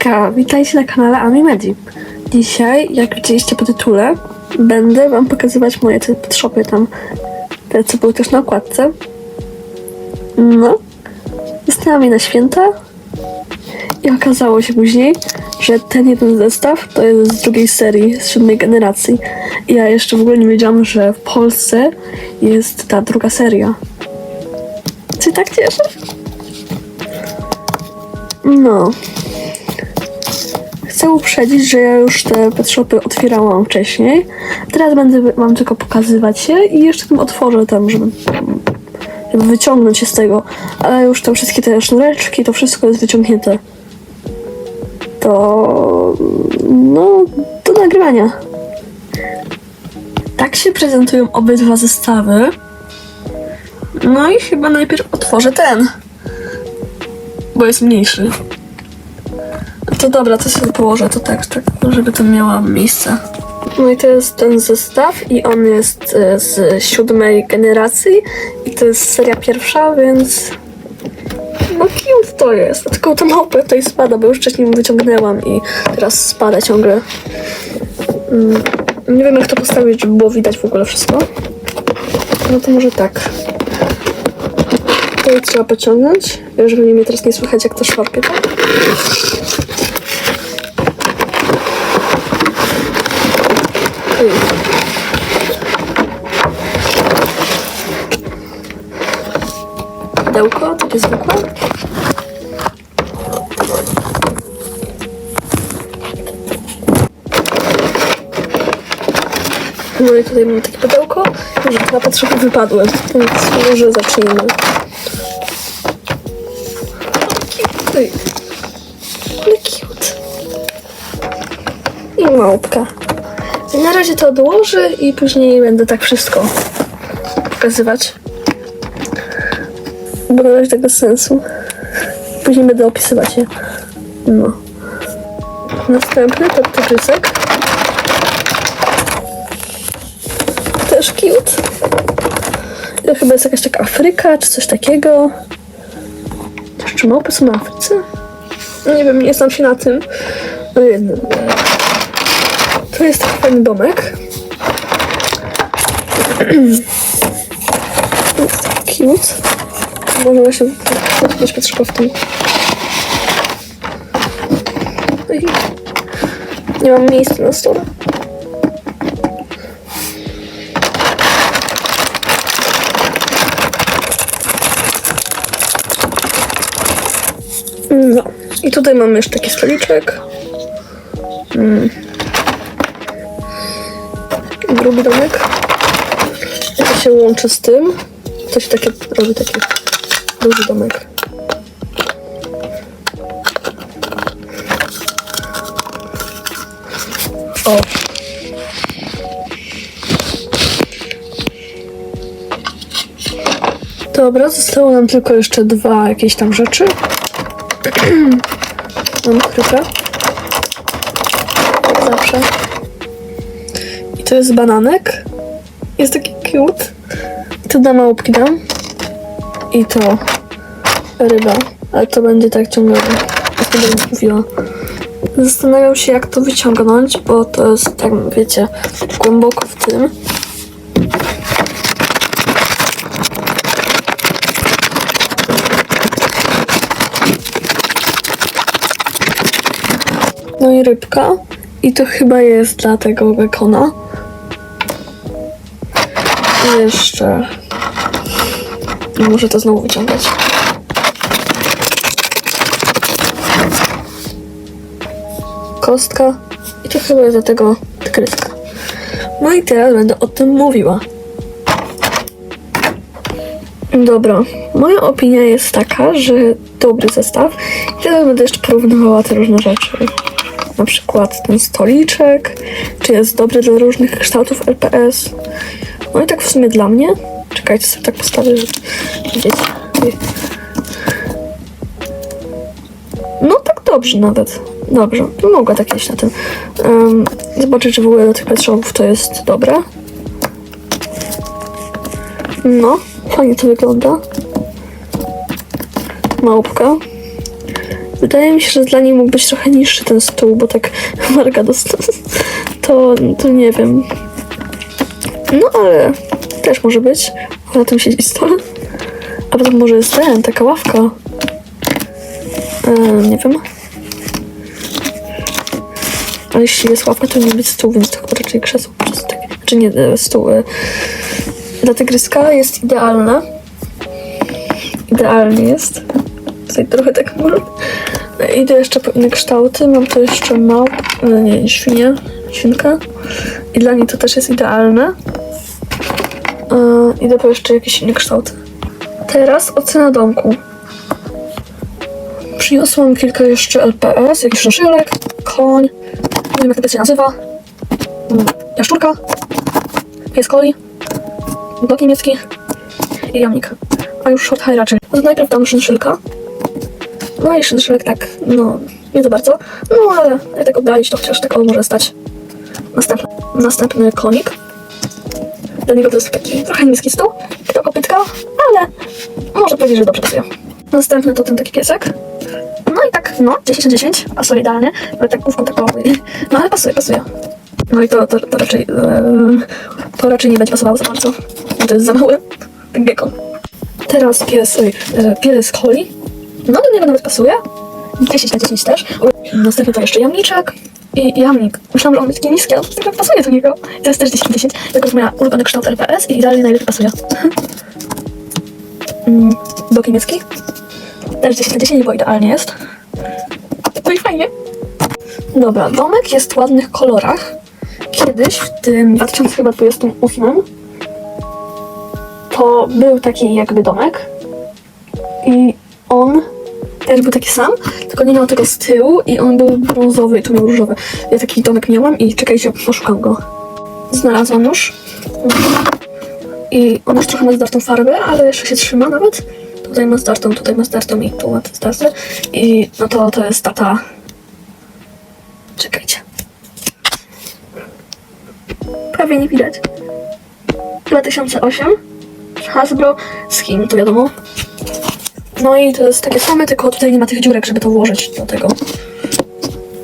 Hejka, witajcie na kanale Ami Medip. Dzisiaj, jak widzieliście po tytule, będę wam pokazywać moje te tam, te co były też na okładce. No, jestem na święta i okazało się później, że ten jeden zestaw to jest z drugiej serii, z siódmej generacji. I ja jeszcze w ogóle nie wiedziałam, że w Polsce jest ta druga seria. Co się tak cieszę? No. Chcę uprzedzić, że ja już te pet shopy otwierałam wcześniej. Teraz będę wam tylko pokazywać je i jeszcze tam otworzę tam, żeby, żeby wyciągnąć się z tego. Ale już tam wszystkie te sznureczki, to wszystko jest wyciągnięte. To... no... do nagrywania. Tak się prezentują obydwa zestawy. No i chyba najpierw otworzę ten. Bo jest mniejszy. To dobra, to sobie położę to tak, tak, żeby to miało miejsce. No i to jest ten zestaw i on jest e, z siódmej generacji i to jest seria pierwsza, więc no cute to jest. Tylko ta małpa tutaj spada, bo już wcześniej wyciągnęłam i teraz spada ciągle. Mm, Nie wiem jak to postawić, żeby było widać w ogóle wszystko. No to może tak. Tutaj trzeba pociągnąć, żeby mnie teraz nie słychać jak to szarpie. Tak? Pudełko, takie zwykłe. No i tutaj mamy takie pudełko. Może dwa potrzeby wypadły, więc może zacznijmy. Małpka. Na razie to odłożę i później będę tak wszystko pokazywać. Bo na razie bez sensu. Później będę opisywać je. No. Następny to tygrysek. Też cute. To chyba jest jakaś taka Afryka, czy coś takiego. Czy małpy są na Afryce? Nie wiem, nie znam się na tym. No. To jest taki fajny domek. cute. Może właśnie w tym. Ej. Nie mam miejsca na stole. No. I tutaj mamy jeszcze taki stoliczek. Drugi domek. I to się łączy z tym. Się takie robi taki duży domek. O. Dobra, zostało nam tylko jeszcze dwa jakieś tam rzeczy. Mam krypę. Zawsze. To jest bananek. Jest taki cute. To dla małpki dam. I to ryba. Ale to będzie tak ciągle. Jak to będę mówiła. Zastanawiam się, jak to wyciągnąć, bo to jest, tak wiecie, głęboko w tym. No i rybka. I to chyba jest dla tego bekona. Jeszcze. Muszę to znowu wyciągać. Kostka. I to chyba jest dla tego tygryska. No i teraz będę o tym mówiła. Dobra, moja opinia jest taka, że dobry zestaw. I teraz będę jeszcze porównywała te różne rzeczy. Na przykład ten stoliczek, czy jest dobry dla różnych kształtów LPS. No i tak w sumie dla mnie. Czekajcie, sobie tak postawię, żeby wiecie. No tak dobrze nawet. Dobrze, mogę tak jeść na tym. Um, czy w ogóle do tych pet shopów to jest dobre. No, fajnie to wygląda. Małpka. wydaje mi się, że dla niej mógł być trochę niższy ten stół, bo tak Marga dostała. To, to nie wiem. No ale też może być. Na tym siedzi stół. A potem może jest ten, taka ławka. E, nie wiem. Ale jeśli jest ławka, to nie być stół, więc to chyba raczej krzesło. takie. Znaczy nie e, stół. e. Dla tygryska jest idealne. Idealnie jest. Tutaj trochę tak może. Idę jeszcze po inne kształty. Mam tu jeszcze małp, e, nie, świnię, świnkę. I dla niej to też jest idealne. Idę po jeszcze jakieś inne kształty. Teraz ocena domku. Przyniosłam kilka jeszcze LPS, jakiś szaszylek, koń, nie wiem jak to się nazywa, jaszczurka, pies coli, blok niemiecki i jamnik. A już short high raczej. To najpierw dam szynszylka. No i szynszylek tak, no, nie za bardzo. No ale jak tak oddalić, to chociaż tak o może stać. Następny, następny konik. Dla niego to jest taki trochę niski stół, do kopytka, ale może powiedzieć, że dobrze pasuje. Następny to ten taki piesek. No i tak, no, 10 na 10, pasuje idealnie, ale tak główką taką, no ale pasuje, pasuje. No i to, to, to raczej, e, to raczej nie będzie pasowało za bardzo, bo to jest za mały, tak gekon. Teraz pies, oj, e, pies Holly, no do niego nawet pasuje, 10 na 10 też. Następny to jeszcze jamniczek i jamnik. Myślałam, że on będzie taki niski, ale tak pasuje do niego. To jest też 10 na 10, to moja ulubiony kształt LPS i idealnie najlepiej pasuje. Mm, Blok niemiecki. Też 10 na 10, bo idealnie jest. No i fajnie. Dobra, domek jest w ładnych kolorach. Kiedyś, w tym 2028, to był taki jakby domek. I też był taki sam, tylko nie miał tego z tyłu i on był brązowy i tu miał różowy. Ja taki domek miałam i czekajcie, poszukam go. Znalazłam już. I on już trochę ma zdartą farbę, ale jeszcze się trzyma nawet. Tutaj ma zdartą, tutaj ma zdartą i tu ma zdartą. I no to, to jest tata. Czekajcie. Prawie nie widać. 2008. Hasbro. Z Chin, to wiadomo. No i to jest takie same, tylko tutaj nie ma tych dziurek, żeby to włożyć do tego.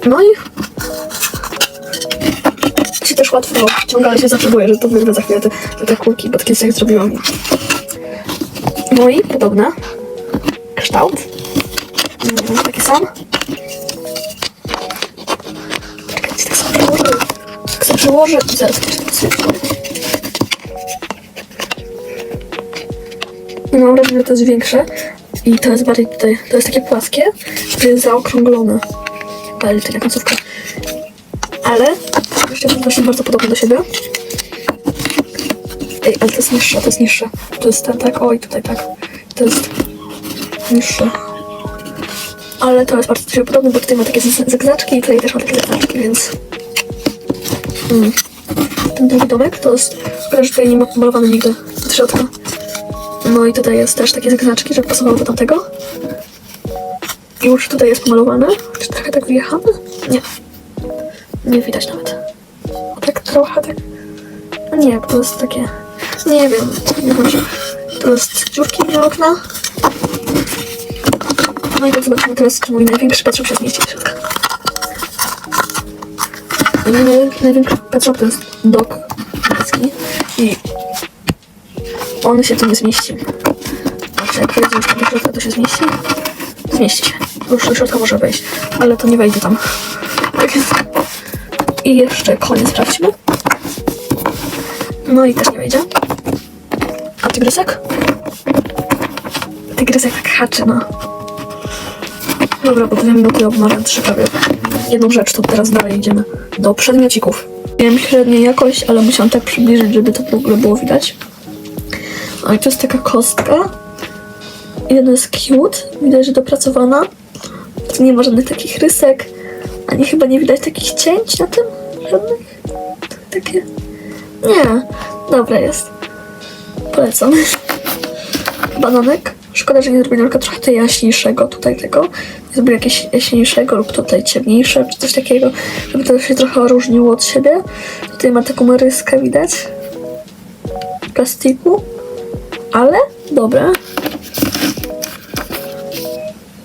No i się też łatwo wciąga, ale się zawsze że to wyrwę za chwilę te, te, kulki, bo takie jak zrobiłam. No i podobne. Kształt. Mm, Taki sam. Czekajcie, tak sobie przełożę. Tak sobie przełożę i zaraz No mam wrażenie, że to jest większe. I to jest bardziej tutaj, to jest takie płaskie, to jest zaokrąglone. Ale taka końcówka. Ale jeszcze to właśnie bardzo podobne do siebie. Ej, ale to jest niższe, to jest niższe. To jest ten, tak, oj, tutaj tak. To jest niższe. Ale to jest bardzo do podobne, bo tutaj ma takie zagzaczki i tutaj też ma takie zagzaczki, więc... Mm. Ten drugi domek to jest... Że tutaj nie ma pomalowane nigdy od środka. No i tutaj jest też takie zagzaczki, żeby pasowało do tamtego. I już tutaj jest pomalowane. Czy trochę tak wyjechane? Nie. Nie widać nawet. Tak trochę tak. A nie, to jest takie. Nie wiem, nie wiem. To jest dziurki dla okna. No i tak zobaczymy teraz, czy mój największy patrzył się zmieści do środka. I mój naj- największy patrzył to jest niemiecki. I on się tu nie zmieści. Znaczy, jak wejdzie już tam do środka, to się zmieści? Zmieści się. Już do środka może wejść, ale to nie wejdzie tam. Tak jest. I jeszcze koniec sprawdźmy. No i też nie wejdzie. A tygrysek? Tygrysek tak haczy, no. Dobra, bo dwie minuty obmawiam trzy prawie. Jedną rzecz, to teraz dalej idziemy do przedmiocików. Miałem średnią jakość, ale musiałam tak przybliżyć, żeby to w ogóle było widać. A i to jest taka kostka. Ona jest cute. Widać, że dopracowana. Tu nie ma żadnych takich rysek. Ani chyba nie widać takich cięć na tym. Żadnych. Takie. Nie. Dobra jest. Polecam. Bananek. Szkoda, że nie zrobili tylko trochę tej jaśniejszego tutaj tego. Zrobili jakieś jaśniejszego lub tutaj ciemniejsze, czy coś takiego, żeby to się trochę różniło od siebie. Tutaj ma taką ryskę widać. Plastiku. Ale dobre.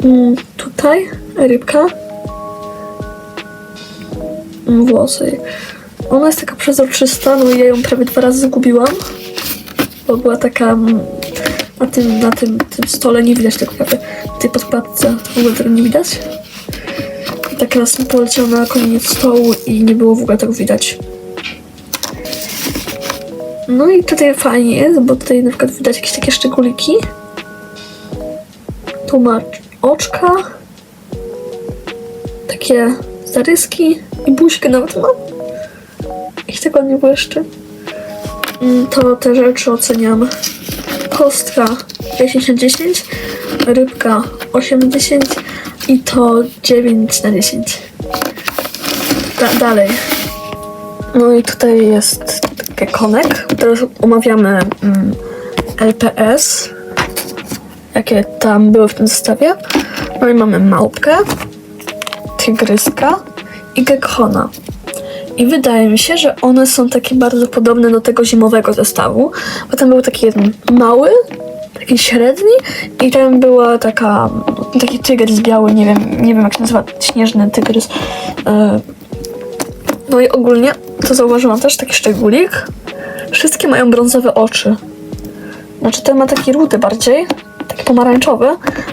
Mm, tutaj rybka. Włosy. Ona jest taka przezroczysta, no i ja ją prawie dwa razy zgubiłam. Bo była taka mm, na tym, na tym, tym stole nie widać tego prawie. W tej podkładce w ogóle tego nie widać. I tak raz poleciał na koniec stołu i nie było w ogóle tego widać. No i tutaj fajnie jest, bo tutaj na przykład widać jakieś takie szczególiki. Tu ma oczka. Takie zaryski i buźkę nawet ma. Ich tego nie błyszczy. Mm, To te rzeczy oceniam. Kostka 10 na 10, rybka 8 na 10 i to 9 na 10. Da dalej. No i tutaj jest gekonek. Teraz omawiamy mm, LPS, jakie tam były w tym zestawie. No i mamy małpkę, tygryska i gekhona. I wydaje mi się, że one są takie bardzo podobne do tego zimowego zestawu, bo tam był taki jeden mały, taki średni i tam była taka, taki tygrys biały, nie wiem, nie wiem jak się nazywa, śnieżny tygrys. E, No i ogólnie, to zauważyłam też taki szczególik, wszystkie mają brązowe oczy. Znaczy ten ma taki rudy bardziej, taki pomarańczowy,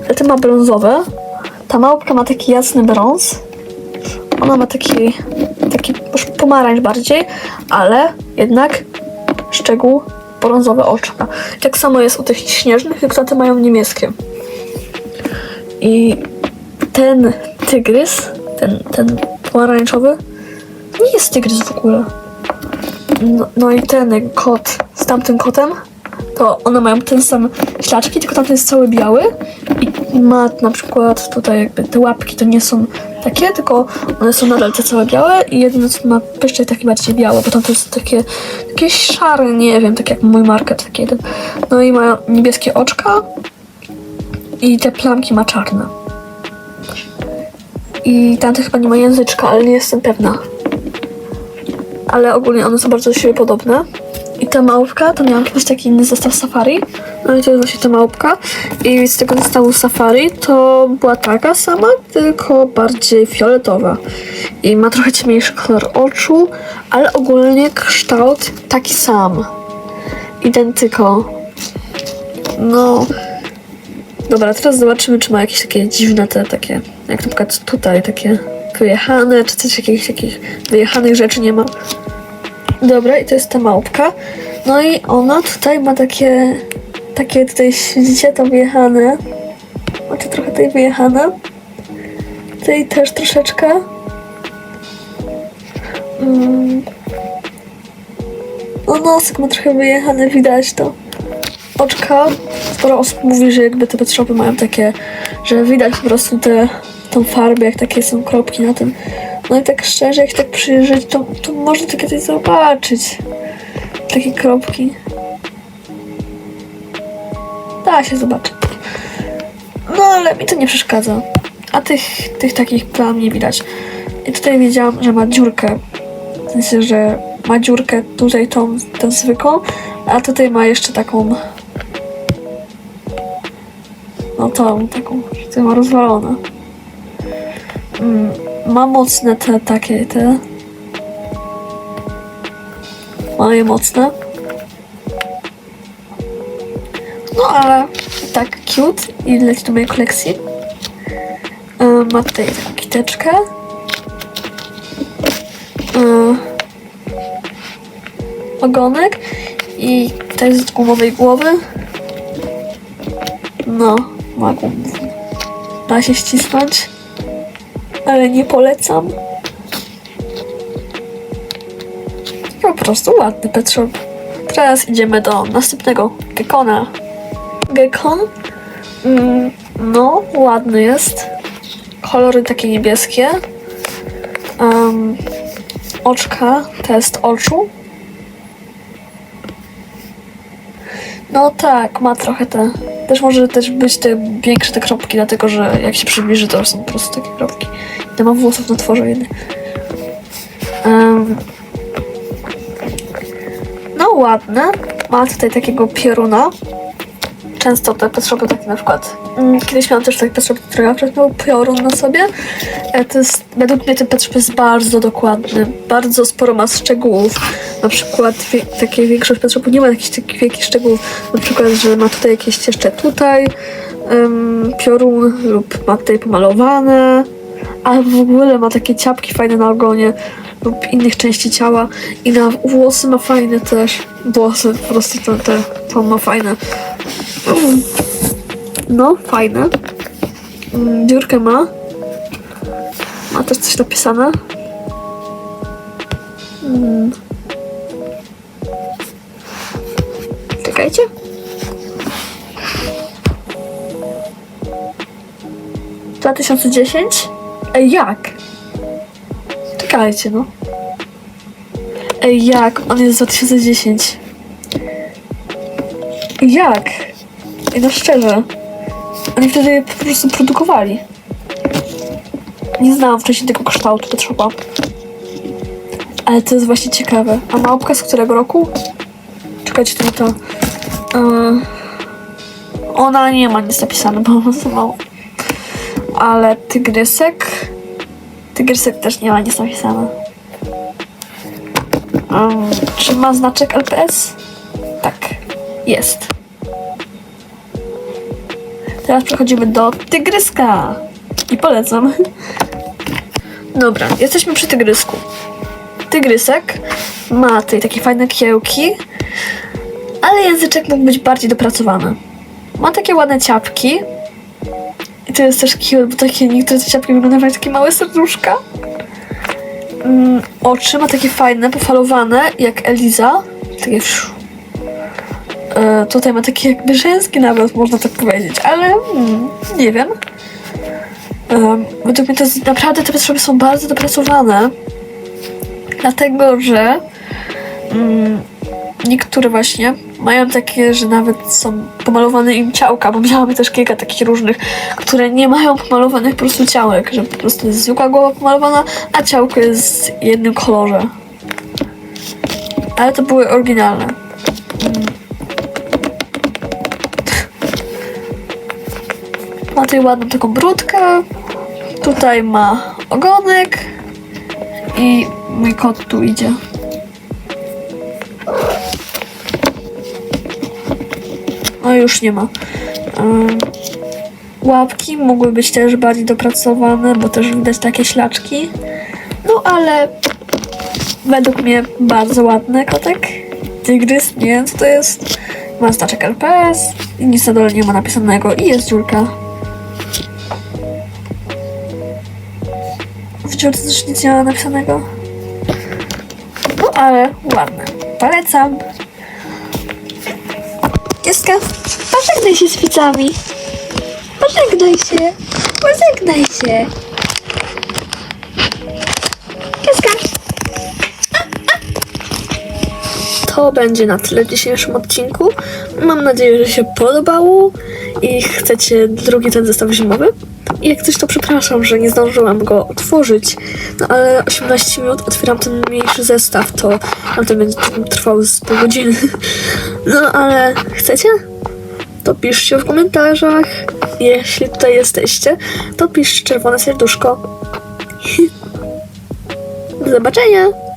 ale ten ma brązowe. Ta małpka ma taki jasny brąz, ona ma taki, taki już pomarańcz bardziej, ale jednak szczegół brązowe oczka. Tak samo jest u tych śnieżnych, tylko te mają niebieskie. I ten tygrys, ten, ten pomarańczowy, nie jest tygrys w ogóle. No, no i ten kot z tamtym kotem, to one mają ten sam ślaczki, tylko tamten jest cały biały i ma na przykład tutaj jakby te łapki to nie są takie, tylko one są nadal te całe białe i jedyne co ma jeszcze taki bardziej biały, bo tam to jest takie jakieś szare, nie wiem, tak jak mój market taki jeden. No i ma niebieskie oczka i te plamki ma czarne. I tamte chyba nie ma języczka, ale nie jestem pewna. Ale ogólnie one są bardzo do siebie podobne. I ta małpka, to miałam kiedyś taki inny zestaw safari. No i to jest właśnie ta małpka. I z tego zestawu safari to była taka sama, tylko bardziej fioletowa. I ma trochę ciemniejszy kolor oczu, ale ogólnie kształt taki sam. Identyko. No. Dobra, teraz zobaczymy, czy ma jakieś takie dziwne te takie, jak na przykład tutaj takie wyjechane, czy coś jakichś takich wyjechanych rzeczy nie ma. Dobra, i to jest ta małpka. No i ona tutaj ma takie, takie tutaj widzicie to wyjechane. Macie trochę tej wyjechane. Tutaj też troszeczkę. Mm. No nosek ma trochę wyjechany, widać to. Oczka. Sporo osób mówi, że jakby te pet mają takie, że widać po prostu te, tą farbę, jak takie są kropki na tym. No i tak szczerze, jak tak przyjrzeć, to, to można takie coś zobaczyć. Takie kropki. Da się zobaczyć. No ale mi to nie przeszkadza. A tych, tych takich plam nie widać. I tutaj wiedziałam, że ma dziurkę. W sensie, że ma dziurkę tutaj tą, tą zwykłą, a tutaj ma jeszcze taką no tą taką, to ma rozwalone. Mm, ma mocne te takie te. Ma je mocne. No ale tak cute i leci do mojej kolekcji. E, ma tutaj taką kiteczkę. E, ogonek i tutaj z gumowej głowy. No, ma gumę. Da się ścisnąć, ale nie polecam. Po prostu ładny pet shop. Teraz idziemy do następnego gekona. Gekon, mm, no, ładny jest. Kolory takie niebieskie. Um, oczka, test oczu. No tak, ma trochę te. Też może też być te większe te kropki, dlatego że jak się przybliży, to są po prostu takie kropki. Nie ma włosów na tworze jedny. Em, no ładne. Ma tutaj takiego pioruna często te petrzopy takie na przykład. mm, Kiedyś miałam też taki petrzop, który na przykład miał piorun na sobie. E, To jest, według mnie ten petrzop jest bardzo dokładny, bardzo sporo ma szczegółów. Na przykład wie, takie większość petshopów nie ma jakichś takich wielkich szczegółów. Na przykład, że ma tutaj jakieś jeszcze tutaj em, piorun lub ma tutaj pomalowane. Ale w ogóle ma takie ciapki fajne na ogonie lub innych części ciała i na włosy ma fajne też. Włosy po prostu to, te, to ma fajne. No, fajne. Mm, Dziurkę ma. Ma też coś napisane. Mm. Czekajcie. Dwa tysiące dziesięć? Ej, jak? Czekajcie, no. Ej, jak? On jest z 2010. Jak? Ej, no szczerze. Oni wtedy po prostu produkowali. Nie znałam wcześniej tego kształtu Petropa. Ale to jest właśnie ciekawe. A małpka z którego roku? Czekajcie, to to. Yy, ona nie ma nic napisane, bo za mało. Ale tygrysek... Tygrysek też nie ma nic napisane. Um, czy ma znaczek LPS? Tak, jest. Teraz przechodzimy do tygryska. I polecam. Dobra, jesteśmy przy tygrysku. Tygrysek ma tutaj takie fajne kiełki, ale języczek mógł być bardziej dopracowany. Ma takie ładne ciapki. I to jest też cute, bo takie niektóre te ciapki wyglądają jak takie małe serduszka. Mm, oczy ma takie fajne, pofalowane, jak Eliza. Takie wsz. E, tutaj ma taki jakby żeński nawet, można tak powiedzieć, ale mm, nie wiem. E, według mnie to jest, naprawdę te potrzeby są bardzo dopracowane. Dlatego, że mm, niektóre właśnie mają takie, że nawet są pomalowane im ciałka, bo miałam też kilka takich różnych, które nie mają pomalowanych po prostu ciałek, że po prostu jest zwykła głowa pomalowana, a ciałko jest w jednym kolorze. Ale to były oryginalne. Ma tutaj ładną taką brudkę. Tutaj ma ogonek. I mój kot tu idzie. No już nie ma. Łapki mogły być też bardziej dopracowane, bo też widać takie ślaczki. No ale według mnie bardzo ładny kotek. Tygrys, nie wiem co to jest. Ma znaczek LPS i nic na dole nie ma napisanego i jest dziurka. W dziurce też nie ma napisanego. No ale ładne. Polecam. Kieska, pożegnaj się z widzami. Pożegnaj się. Pożegnaj się. Kieska. To będzie na tyle w dzisiejszym odcinku. Mam nadzieję, że się podobało i chcecie drugi ten zestaw zimowy. Jak coś to przepraszam, że nie zdążyłam go otworzyć, no ale 18 minut otwieram ten mniejszy zestaw, to tamten będzie trwał z pół godziny. No ale chcecie? To piszcie w komentarzach. Jeśli tutaj jesteście, to piszcie czerwone serduszko. Do zobaczenia!